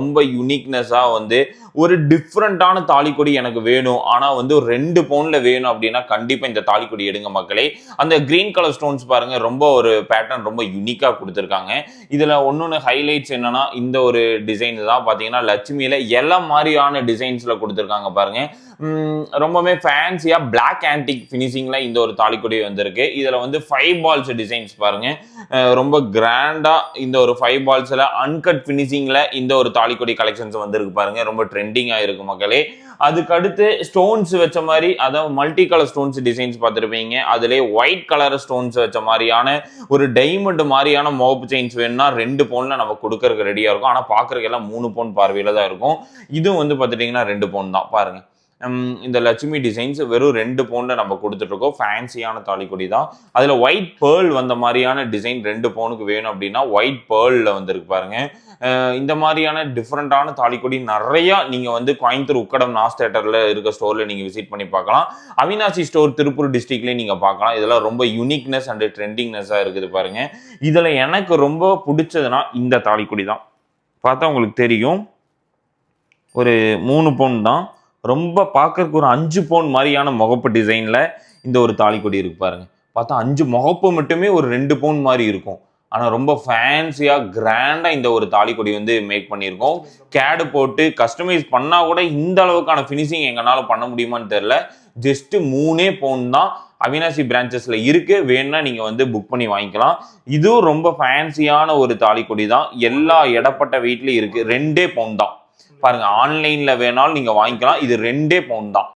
ரொம்ப யூனிக்னஸாக வந்து ஒரு டிஃப்ரெண்ட்டான தாலிக்கொடி எனக்கு வேணும். ஆனால் வந்து ஒரு ரெண்டு பவுனில் வேணும் அப்படின்னா கண்டிப்பாக இந்த தாலிக்கொடி எடுங்க மக்களே. அந்த கிரீன் கலர் ஸ்டோன்ஸ் பாருங்க ரொம்ப ஒரு பேட்டர்ன் ரொம்ப யூனிக்காக கொடுத்துருக்காங்க. இதில் ஒன்று ஹைலைட்ஸ் என்னன்னா இந்த ஒரு டிசைன் தான். பார்த்தீங்கன்னா லட்சுமியில் எல்லா மாதிரியான டிசைன்ஸில் கொடுத்துருக்காங்க பாருங்க. ரொம்பவே ஃபேன்சியாக பிளாக் ஆன்டிக் ஃபினிஷிங்கில் இந்த ஒரு தாலிக்கொடி வந்திருக்கு. இதில் வந்து ஃபைவ் பால்ஸ் டிசைன்ஸ் பாருங்க. ரொம்ப கிராண்டாக இந்த ஒரு ஃபைவ் பால்ஸில் அன்கட் ஃபினிஷிங்கில் இந்த ஒரு தாலிக்கொடி கலெக்ஷன்ஸ் வந்திருக்கு பாருங்க. ரொம்ப ட்ரெண்டிங்காக இருக்கும் மக்களே. அதுக்கடுத்து ஸ்டோன்ஸ் வச்ச மாதிரி அதாவது மல்டி கலர் ஸ்டோன்ஸ் டிசைன்ஸ் பார்த்துருப்பீங்க. அதுலேயே ஒயிட் கலர் ஸ்டோன்ஸ் வச்ச மாதிரியான ஒரு டைமண்ட் மாதிரியான மோப் செயின்ஸ் வேணும்னா ரெண்டு பவுனில் நம்ம கொடுக்கறதுக்கு ரெடியாக இருக்கும். ஆனால் பார்க்குறதுக்கு எல்லாம் மூணு பவுன் பார்வையில் தான் இருக்கும். இதுவும் வந்து பார்த்துட்டிங்கன்னா ரெண்டு பவுன் தான். பாருங்கள் இந்த லட்சுமி டிசைன்ஸ் வெறும் ரெண்டு பவுனில் நம்ம கொடுத்துட்ருக்கோம் ஃபேன்சியான தாலிக்கொடி தான். அதில் ஒயிட் பேர்ல் வந்த மாதிரியான டிசைன் ரெண்டு பவுனுக்கு வேணும் அப்படின்னா ஒயிட் பேர்லில் வந்துருக்கு பாருங்க. இந்த மாதிரியான டிஃப்ரெண்ட்டான தாலிக்கொடி நிறையா நீங்கள் வந்து கோயம்புத்தூர் உக்கடம் நாஸ் தேட்டரில் இருக்க ஸ்டோரில் நீங்கள் விசிட் பண்ணி பார்க்கலாம். அவினாசி ஸ்டோர் திருப்பூர் டிஸ்ட்ரிக்ட்லேயும் நீங்கள் பார்க்கலாம். இதெல்லாம் ரொம்ப யூனிக்னஸ் அண்ட் ட்ரெண்டிங்னஸாக இருக்குது பாருங்கள் இதில் எனக்கு ரொம்ப பிடிச்சதுன்னா இந்த தாலிக்கொடி தான். பார்த்தா உங்களுக்கு தெரியும். ஒரு மூணு பவுன் தான். ரொம்ப பார்க்கறதுக்கு ஒரு அஞ்சு பவுன் மாதிரியான முகப்பு டிசைனில் இந்த ஒரு தாலிக்கொடி இருக்கு பாருங்க. பார்த்தா அஞ்சு முகப்பு மட்டுமே ஒரு ரெண்டு பவுன் மாதிரி இருக்கும். ஆனால் ரொம்ப ஃபேன்சியாக கிராண்டாக இந்த ஒரு தாலிக்கொடி வந்து மேக் பண்ணியிருக்கோம். கேடு போட்டு கஸ்டமைஸ் பண்ணால் கூட இந்த அளவுக்கான ஃபினிஷிங் எங்களால் பண்ண முடியுமான்னு தெரில ஜஸ்ட் மூணே பவுன் தான் அவினாசி பிரான்ச்சஸில் இருக்கு. வேணும்னா நீங்கள் வந்து புக் பண்ணி வாங்கிக்கலாம். இதுவும் ரொம்ப ஃபேன்சியான ஒரு தாலிக்கொடி தான். எல்லா இடப்பட்ட வீட்லையும் இருக்குது ரெண்டே பவுன் தான். பாருங்க ஆன்லைன்ல வேணாலும் நீங்க வாங்கிக்கலாம். இது ரெண்டே பவுன் தான்.